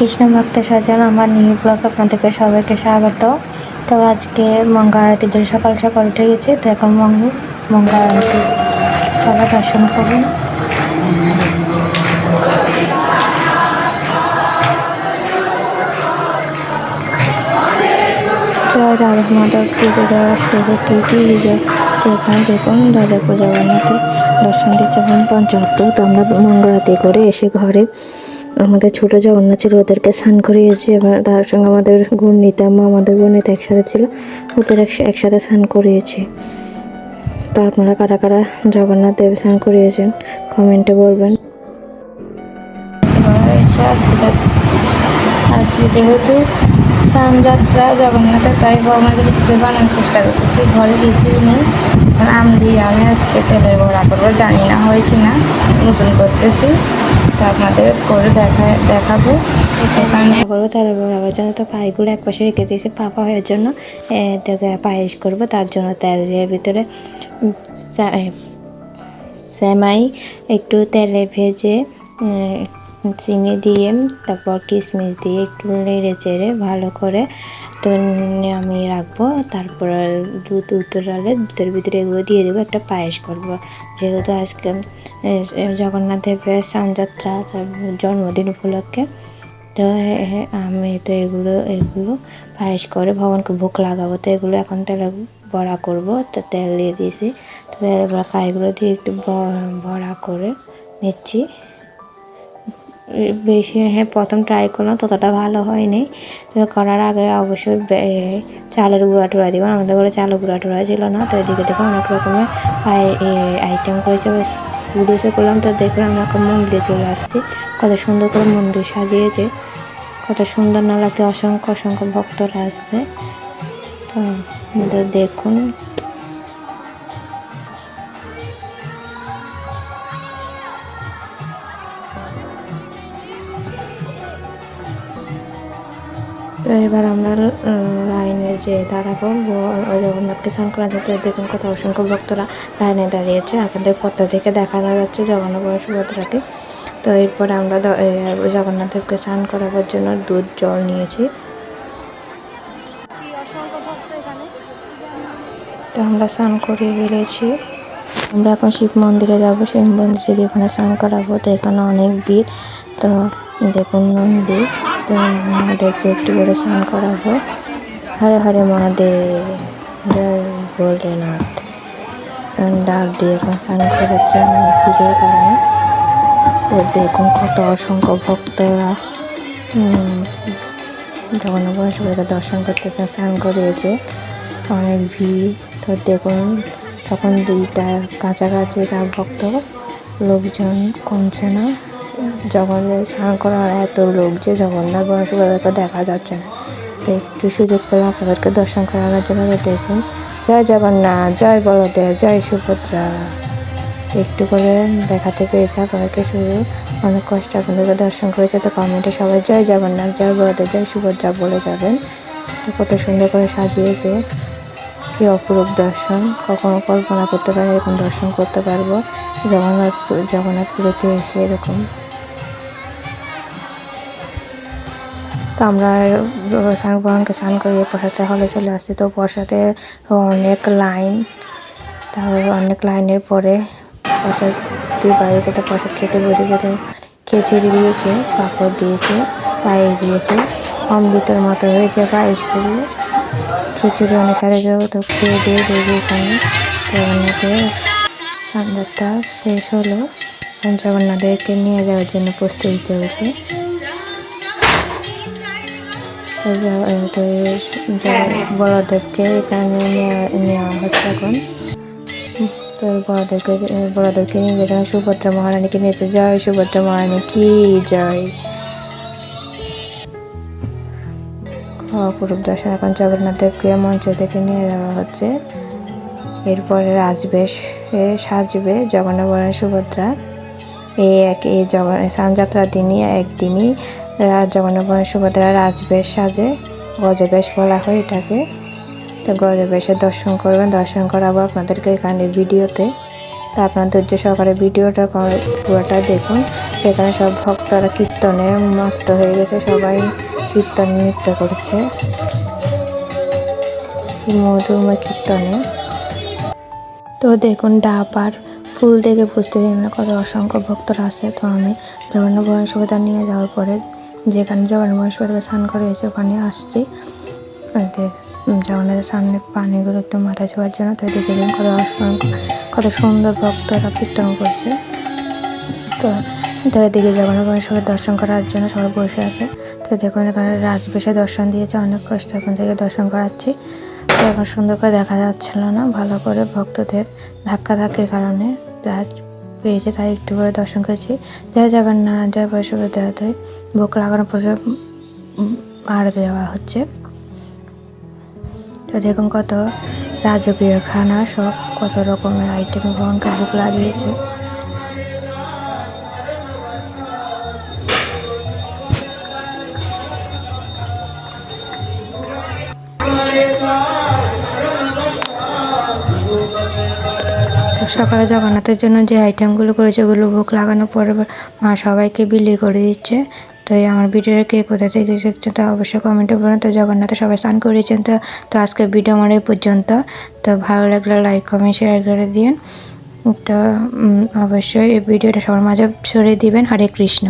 কৃষ্ণ ভক্ত সাজান আমার নিউ ব্লগ আপনাদেরকে সবাইকে স্বাগত। তো আজকে মঙ্গল আরতির জন্য সকাল সকাল উঠে গেছে, তো এখন মঙ্গল মঙ্গল আরতি সবাই দর্শন করুন মাধব পুজো এখানে দেখুন রাজাপুর জগন্নাথে দর্শন দিচ্ছে পঞ্চাত্তর তো আমরা মঙ্গলাতে করে এসে ঘরে আমাদের ছোট জগন্নাথ ছিল, ওদেরকে স্নান করিয়েছি। এবার তার সঙ্গে আমাদের গুণিতা মা আমাদের গুণিতা একসাথে ছিল, ওদের একস- একসাথে স্নান করিয়েছি। তো আপনারা কারা কারা জগন্নাথ দেব স্নান করিয়েছেন, কমেন্টে বলবেন। আজকে যেহেতু স্নানযাত্রা জগন্নাথের, তাই ভগবানের কিছু বানানোর চেষ্টা করতেছি। ঘরে কিছুই নেই। আম দিয়ে আমি আজকে তেলের বড়া করব, জানি না হয় কি না নতুন করতেছি। আপনাদের করে দেখা দেখাবো। করব তেলের বড়া জন্য তো কাইগুলো এক পাশে রেখে দিয়েছি পাপা হওয়ার জন্য। পায়েস করব তার জন্য তেলের ভিতরে সেমাই একটু তেলে ভেজে চিনি দিয়ে, তারপর কিশমিশ দিয়ে একটু নেড়ে চেড়ে ভালো করে তো আমি রাখব। তারপর দুধ উতরালে দুধের ভিতরে এগুলো দিয়ে দেবো, একটা পায়েস করব। যেহেতু আজকে জগন্নাথ দেবের সানযাত্রা তার জন্মদিন উপলক্ষে, তো আমি তো এগুলো এগুলো পায়েস করে ভগবানকে ভোগ লাগাবো। তো এগুলো এখন তেলে বড়া করব, তো তেল দিয়ে দিয়েছি। তো তেলের বড়া কাইগুলো দিয়ে একটু বড়া করে নিচ্ছি। বেশি হ্যাঁ প্রথম ট্রাই করলাম, ততটা ভালো হয়নি। তো করার আগে অবশ্যই চালের গুঁড়া টুড়া দিব আমাদের ঘরে চালের গুঁড়া টুড়া ছিল না, তো এদিকে দেখো অনেক রকমের আইটেম করেছে। ভিডিওসে করলাম তো দেখলাম একটা মন্দিরে চলে আসছি। কত সুন্দর করে মন্দির সাজিয়েছে। কত সুন্দর না লাগছে, অসংখ্য অসংখ্য ভক্তরা আসছে। তো আপনারা দেখুন। এবার আমরা লাইনে যে দাঁড়াবো জগন্নাথকে স্নান করা দেখুন কত অসংখ্য ভক্তরা লাইনে দাঁড়িয়েছে আপনাদের কত থেকে দেখানো যাচ্ছে জগন্নাথ বড় সুভদ্রাকে তো এরপর আমরা জগন্নাথদেবকে স্নান করাবার জন্য দুধ, জল নিয়েছি। তো আমরা স্নান করিয়ে ফেলেছি। আমরা এখন শিব মন্দিরে যাব। শিব মন্দিরে গিয়ে ওখানে স্নান করাবো, তো এখানে অনেক ভিড়। তো দেখুন মন্দির তো আমাদেরকে একটু করে স্নান করা করাবো। হরে হরে মহাদেব, জয় ভোলেনাথ। ডাক দিয়ে এখন স্নান করাচ্ছে ভিড়ের কারণে তো দেখুন কত অসংখ্য ভক্তরা। জগন্নাথ বংশকে দর্শন করতেছে স্নান করিয়েছে। অনেক ভিড়। তো দেখুন তখন দুইটা কাছাকাছি তার ভক্ত লোকজন কমছে না। জগন্নাথ স্নান করার এত লোক যে জগন্নাথ বংশকে দেখা যাচ্ছে না। তো একটু সুযোগ পেলে আপনাদেরকে দর্শন করানোর জন্য দেখুন। জয় জগন্নাথ, জয় বলদেব, জয় সুভদ্রা। একটু করে দেখাতে পেরেছে আপনাদেরকে শুধু। অনেক কষ্ট আপনাদেরকে দর্শন করেছে। তো কমেন্টে সবাই জয় জগন্নাথ, জয় বলদেব, জয় সুভদ্রা বলে যাবেন। কত সুন্দর করে সাজিয়েছে। কি অপরূপ দর্শন। কখনো কল্পনা করতে পারি এরকম দর্শন করতে পারব। জগন্নাথ জগন্নাথপুরেতে এসে এরকম তো আমরা স্নান ভগবানকে স্নান করিয়ে প্রসাদ হলে চলে আসছি। তো প্রসাদে অনেক লাইন, তারপরে অনেক লাইনের পরে প্রসাদ বাইরে যেতে প্রসাদ খেতে বসে, যেতে খিচুড়ি দিয়েছে, পাঁপড় দিয়েছে, পায়েস দিয়েছে, অমৃতের মতো হয়েছে পায়েসগুলো খিচুড়ি অনেক আগে তো খেয়ে দিয়ে বেরিয়ে এখানে। জগন্নাথের সন্ধ্যাটা শেষ হলো। জগন্নাথদেরকে নিয়ে যাওয়ার জন্য প্রস্তুতি চলছে। তো জ- বড়দেবকে এখানে নেওয়া নেওয়া হচ্ছে এখন। তো বড়দেবকে এ, বড়দেবকে নিয়ে গেছে সুভদ্রা মহারানীকে নিয়েছে জয় সুভদ্রা মহারানী কি জয় অপরূপ দর্শন। এখন জগন্নাথ দেবকে মঞ্চ থেকে নিয়ে যাওয়া হচ্ছে। এরপরে রাজবেশ সাজবে জগন্নাথ বরণ সুভদ্রা। এই এক এই জগন স্নানযাত্রার দিনই একদিনই জগন্নাথ সুভদ্রা রাজবেশ সাজে, গজবেশ বলা হয় এটাকে। তো গজবেশে দর্শন করবেন, দর্শন করাবো আপনাদেরকে এখানে ভিডিওতে। তা আপনার ধৈর্য সহকারে ভিডিওটা পুরোটা দেখুন। এখানে সব ভক্তরা কীর্তনে মত্ত হয়ে গেছে, সবাই কীর্তন নৃত্য করছে। মধুময় কীর্তনে। তো দেখুন ডাব আর ফুল দেখে বুঝতে পারি না কত অসংখ্য ভক্তরা আছে। তো আমি জগন্নাথ বংশগতা নিয়ে যাওয়ার পরে যেখানে জগন্নাথ বংশগতাকে স্নান করে এসে ওখানে আসছি। জগন্নাথের সামনে পানিগুলো একটু মাথা ছোঁয়ার জন্য, তো দেখে দিন কত কত সুন্দর ভক্তরা কীর্তন করছে। তো তো এদিকে জগন্নাথ বংশকে দর্শন করার জন্য সবাই বসে আছে। তো দেখুন এখানে রাজবেশে দর্শন দিয়েছে, অনেক কষ্ট এখন থেকে দর্শন করাচ্ছি। তো এখন সুন্দর করে দেখা যাচ্ছিল না, ভালো করে ভক্তদের ধাক্কা ধাক্কির কারণে রাজ পেয়েছে, তাই একটু করে দর্শন করেছি। জয় জগন্নাথ, জয় বৈষ্ণব দেওয়াতে বুক লাগানোর পরে আরতি দেওয়া হচ্ছে। তো দেখুন কত রাজকীয় খানা, সব কত রকমের আইটেম ভগবানকে বুক লাগিয়েছে সকালে জগন্নাথের জন্য যে আইটেমগুলো করেছে ওগুলো ভোগ লাগানোর পরে মা সবাইকে বিলি করে দিচ্ছে। তো এই আমার ভিডিওটা কে কোথা থেকে দেখছেন তা অবশ্যই কমেন্টে বলুন। তো জগন্নাথে সবাই স্নান করেছেন তো তো আজকে ভিডিও আমার এই পর্যন্ত। তো ভালো লাগলে লাইক কমেন্ট শেয়ার করে দিন। তো অবশ্যই এই ভিডিওটা সবার মাঝে ছড়িয়ে দিবেন। হরে কৃষ্ণ।